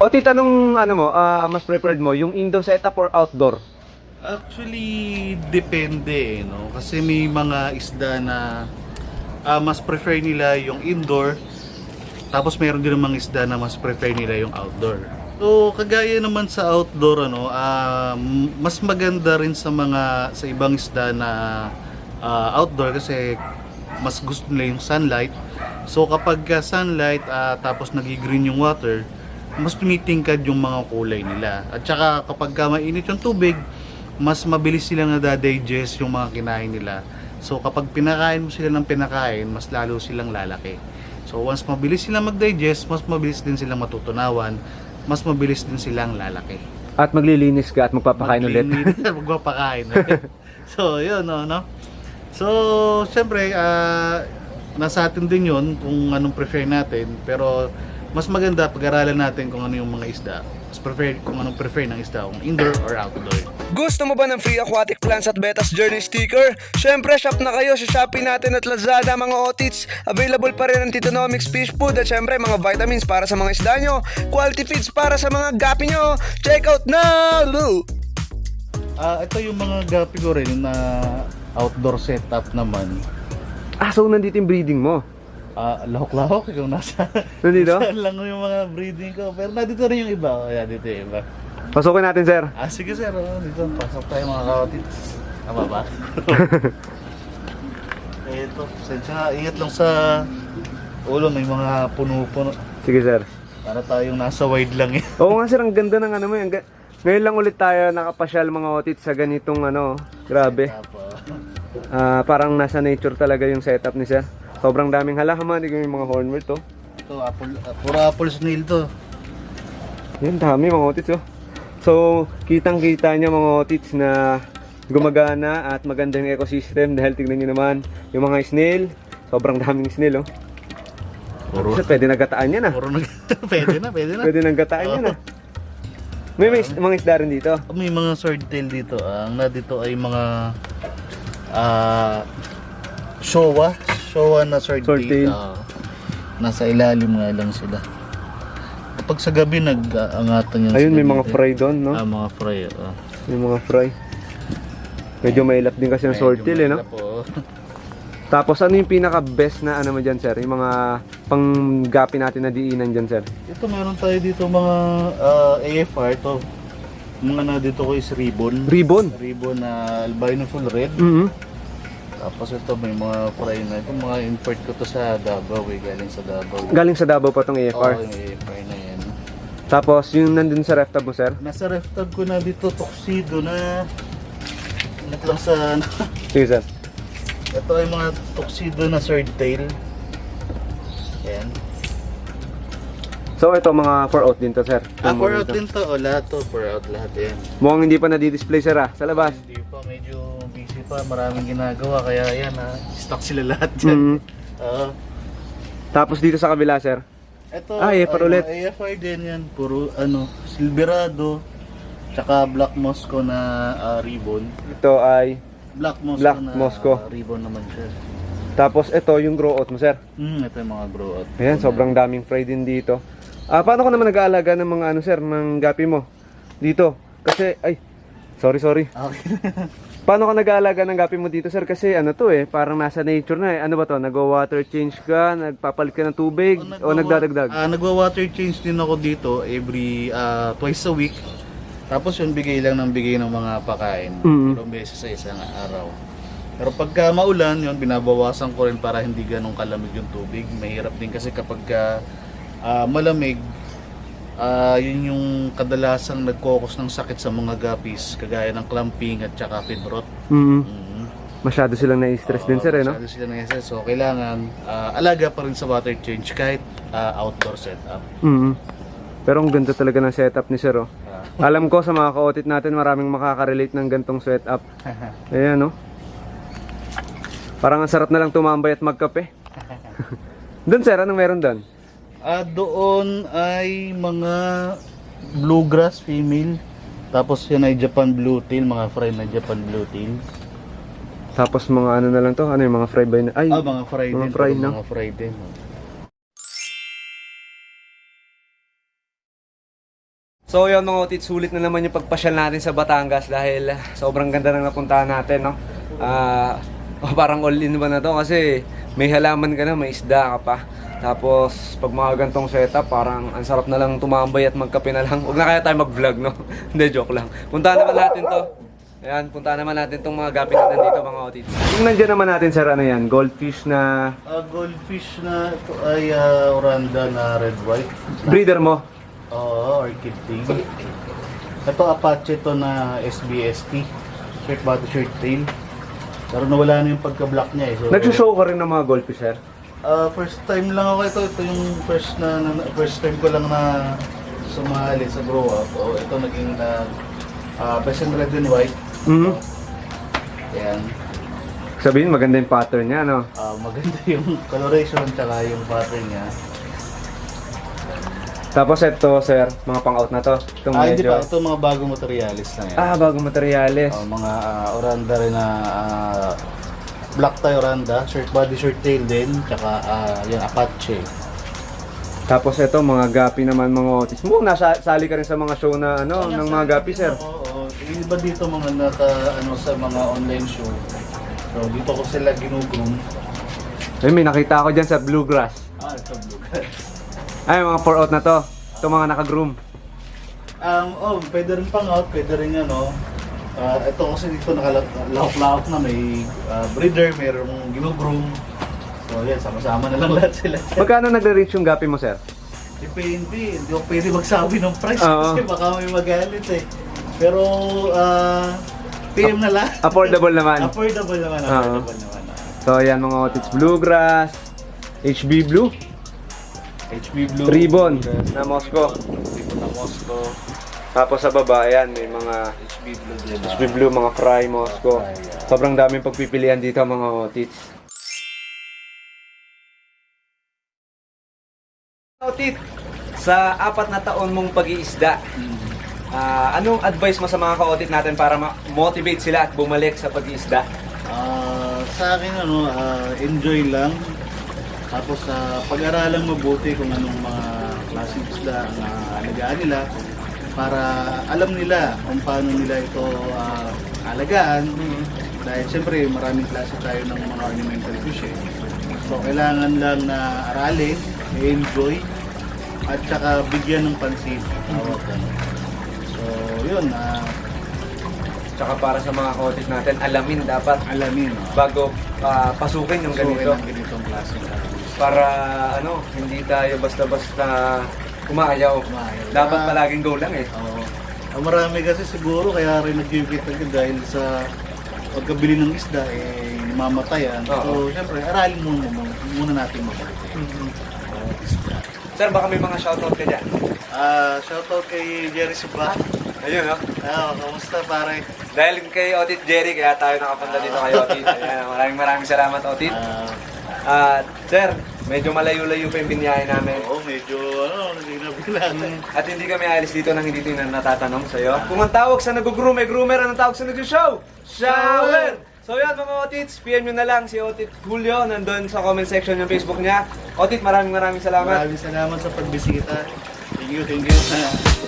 O tita, anong ano mo, ah, mas preferred mo, yung indoor setup or outdoor? Actually, depende, eh, no? Kasi may mga isda na ah, mas prefer nila yung indoor, tapos meron din mga isda na mas prefer nila yung outdoor. So, kagaya naman sa outdoor, ano, ah, mas maganda rin sa mga sa ibang isda na ah, outdoor kasi mas gusto nila yung sunlight. So, kapag ka sunlight ah, tapos nag-green yung water, mas tumitingkad yung mga kulay nila. At saka kapag ka mainit yung tubig, mas mabilis silang nadadigest yung mga kinain nila. So kapag pinakain mo sila ng pinakain, mas lalo silang lalaki. So once mabilis silang mag-digest, mas mabilis din silang matutunawan, mas mabilis din silang lalaki. At maglilinis ka at magpapakain ulit. Maglinis- Magpapakain ulit. so yun, no, no? So, syempre, ah, nasa atin din yun kung anong prefer natin. Pero mas maganda pag-aralan natin kung ano yung mga isda. Mas prefer kung anong prefer ng isda, kung indoor or outdoor. Gusto mo ba ng free aquatic plants at Betas Journey sticker? Syempre, shop na kayo sa Shopee natin at Lazada mga otits. Available pa rin ang Titonomics Fish Food at syempre mga vitamins para sa mga isda nyo. Quality feeds para sa mga gapi nyo. Check out now! Lou! Ah, ito yung mga gapi ko rin na outdoor setup naman. Ah, so nandito yung breeding mo. Ah, lahok-lahok yung nasa. Nandito? Saan lang yung mga breeding ko. Pero nandito rin yung iba. Kaya dito yung iba. Pasukin natin, sir. Ah, sige sir. Oh, dito. Pasok tayo mga kaotits. Tama ba? eh, ito. Sensya nga. Ingat lang sa ulo. May mga puno-puno. Sige, sir. Para tayong nasa wide lang eh. Oo nga, sir. Ang ganda ng ano mo. Ang ga- Ngayon lang ulit tayo nakapasyal mga otit sa ganitong ano. Grabe. Tapos, Ah, parang nasa nature talaga yung setup ni sir. Sobrang daming halaman. Hindi yung mga hornwort, oh. ito, apple, uh, puro apple snail to. Yan, dami mga otits, oh. So, kitang-kita niya mga otits na gumagana at maganda yung ecosystem dahil tignan niyo naman yung mga snail. Sobrang daming snail, oh. Puro, Kasi pwede nagataan yan, ah. puro nag... pwede na, pwede na. Pwede nagataan yan, ah. May, may is- mga isda rin dito. May mga swordtail dito. Ang na dito ay mga ah showa. Showa na swordtail. Swordtail. Ah, nasa ilalim nga lang sila. Kapag sa gabi nag-angatan yan Ayun, sila may mga dito. fry doon, no? Ah, mga fry. ah. May mga fry. Medyo mailap din kasi yung Medyo swordtail, eh, no? oh. Tapos ano yung pinaka-best na ano mo dyan, sir? Yung mga panggapi natin na diinan dyan, sir? Ito meron tayo dito mga ah, AFR to. Mga na dito ko is ribbon. Ribbon. Ribbon na albino full red. Mhm. Tapos ito may mga fry na. Ito mga import ko to sa Davao eh. Galing sa Davao. Galing sa Davao pa tong Oo, AFR. yung AFR na yan. Tapos yung nandun sa ref tab mo, sir? Nasa ref tab ko na dito, tuxedo na. Lang sa... Sige, sir. Ito ay mga tuxedo na swordtail. Ayan. So ito mga for out din to, sir. Ah, Yung for mga out ito. din to. O, lahat to. For out lahat yan. Mukhang hindi pa na-display, sir, ah, sa labas. Hindi pa, medyo pa. Maraming ginagawa. Kaya yan ha. Stock sila lahat dyan. Mhm. Oo. Tapos dito sa kabila, sir. Ito, Ah, AFR ay, ulit. AFR din yan. Puro ano, Silverado. Tsaka Black Moscow na ah, ribbon. Ito ay... Black Moscow Black na Moscow. ah, ribbon naman siya. Tapos ito yung grow out mo, sir. Hmm, ito yung mga grow out. Ayan, sobrang daming fry din dito. Ah, paano ka naman nag-aalaga ng mga ano, sir, ng gapi mo? Dito. Kasi, ay, sorry, sorry. Okay. Paano ka nag-aalaga ng gapi mo dito, sir? Kasi ano to eh, parang nasa nature na eh. Ano ba to? Nag-water change ka, nagpapalit ka ng tubig, o, nagdadagdag? Ah, nagwa-water change din ako dito every ah, twice a week. Tapos yun, bigay lang ng bigay ng mga pakain. Mhm. Dalawang beses sa isang araw. Pero pagka maulan, yun, binabawasan ko rin para hindi ganong kalamig yung tubig. Mahirap din kasi kapag ka, ah, malamig, ah, yun yung kadalasang nagkokos ng sakit sa mga gapis, kagaya ng clamping at saka feed rot. Mhm. Mhm. Masyado silang na-stress din, sir, eh, no? Masyado sila na So, kailangan ah, alaga pa rin sa water change kahit ah, outdoor setup. Mhm. Pero ang ganda talaga ng setup ni sir, oh. Alam ko sa mga ka-audit natin, maraming makaka-relate ng gantong setup. Ayan, no? Parang ang sarap na lang tumambay at magkape. doon, sir, anong meron doon? Ah, doon ay mga bluegrass female. Tapos yan ay Japan bluetail, mga fry na Japan bluetail. Tapos mga ano na lang to, ano yung mga fry by na, ay, Ah, mga fry Mga din. fry, puro no? Mga fry din. So yun mga otit, sulit na naman yung pagpasyal natin sa Batangas dahil sobrang ganda ng napuntahan natin, no? Ah, oh, parang all in ba na to kasi may halaman ka na, may isda ka pa. Tapos pag mga gantong setup, parang ang sarap na lang tumambay at magkape na lang. Huwag na kaya tayo mag-vlog, no? Hindi, joke lang. Puntahan naman natin to. Ayan, puntahan naman natin tong mga gapi na nandito mga otit. Yung nandiyan naman natin, sir, ano yan? Goldfish na Ah, goldfish na ito ay ah, oranda na red white. breeder mo. Oo, orchid tail. Ito Apache to na SBST. Shirt body shirt tail. Pero nawala na yung pagka-black niya eh. So, Nagsushow ka rin ng mga goldfish, sir? Ah, first time lang ako ito. Ito yung first na, na first time ko lang na sumali sa grow up. O ito naging na uh, best in red and white. Mhm. Ayan. Sabihin, maganda yung pattern niya, no? Ah, maganda yung coloration tsaka yung pattern niya. Tapos ito, sir, mga pang-out na to. Itong Ah, hindi medyo... pa. Ito mga bagong materialis lang yan. Ah, bagong materyales. Oh, mga ah, oranda rin na ah, black tie oranda, shirt body shirt tail din, tsaka ah, yung Apache. Tapos ito, mga gapi naman, mga otis. Mo, nasa sali ka rin sa mga show na, ano, ng mga gapi, sir. Oo, oo. Yung iba dito mga naka ano sa mga online show. So dito ko sila ginugroom. Ay, may nakita ako dyan sa Bluegrass. Ah, ito blue. Ay, mga pour out na to. Ito mga naka-groom. um, oh, pwede rin pang out, pwede rin ano. Ah, ito kasi dito nakalawak-lawak na may ah, breeder, mayroong ginugroom. So yan, sama-sama na lang lahat sila. Magkano nagre-reach yung gapi mo, sir? Depende, hindi ko pwede magsabi ng price Oo. kasi baka may magalit eh. Pero, ah, PM na lang. Affordable naman. affordable naman, Oo. affordable naman. So, ayan mga otis. Bluegrass. HB Blue. HB Blue. Ribbon na Moscow. Ribbon na Moscow. Tapos sa baba, ayan, may mga HB Blue din. HB Blue, mga Fry Moscow. Sobrang daming pagpipilian dito mga otis. Otit, sa apat na taon mong pag-iisda, ah, anong advice mo sa mga ka-otit natin para ma-motivate sila at bumalik sa pag-iisda? Ah, sa akin ano, ah, enjoy lang. Tapos sa pag-aralang mabuti kung anong mga klaseng isda ang alagaan nila para alam nila kung paano nila ito ah, alagaan. Dahil siyempre maraming klase tayo ng mga ornamental fish eh. So kailangan lang na aralin, enjoy at saka bigyan ng pansin. Ganun. So yun, ah, Tsaka para sa mga ka-otit natin, alamin dapat alamin. no? bago ah, pasukin yung So, ganito. ng ganitong klase Para ano, hindi tayo basta-basta kumayaw. Kumayaw. Dapat Ah. palaging go lang eh. Oo. Ang marami kasi siguro kaya rin nag-give agad dahil sa pagkabili ng isda eh namamatayan. Oo. So, syempre, aralin muna, muna, muna natin mabuti. Uh, isda. Sir, baka may mga shoutout ka dyan. Ah, shoutout kay Jerry Suba. Ayun, no? Ah, kamusta pare? Dahil kay Otit Jerry, kaya tayo nakapunta dito kay Otit. Ayan, maraming maraming salamat, Otit. Ah, At, sir, medyo malayo-layo pa yung binyahe namin. oo, medyo. At hindi kami alis dito nang hindi ito natatanong sa'yo. Kung ang tawag sa nag-groom ay groomer, anong tawag sa nag-show? Shower! So yan mga Otits, PM nyo na lang si Otit Julio, nandun sa comment section ng Facebook niya. Otit, maraming maraming salamat. Maraming salamat sa pagbisita. Thank you, thank you.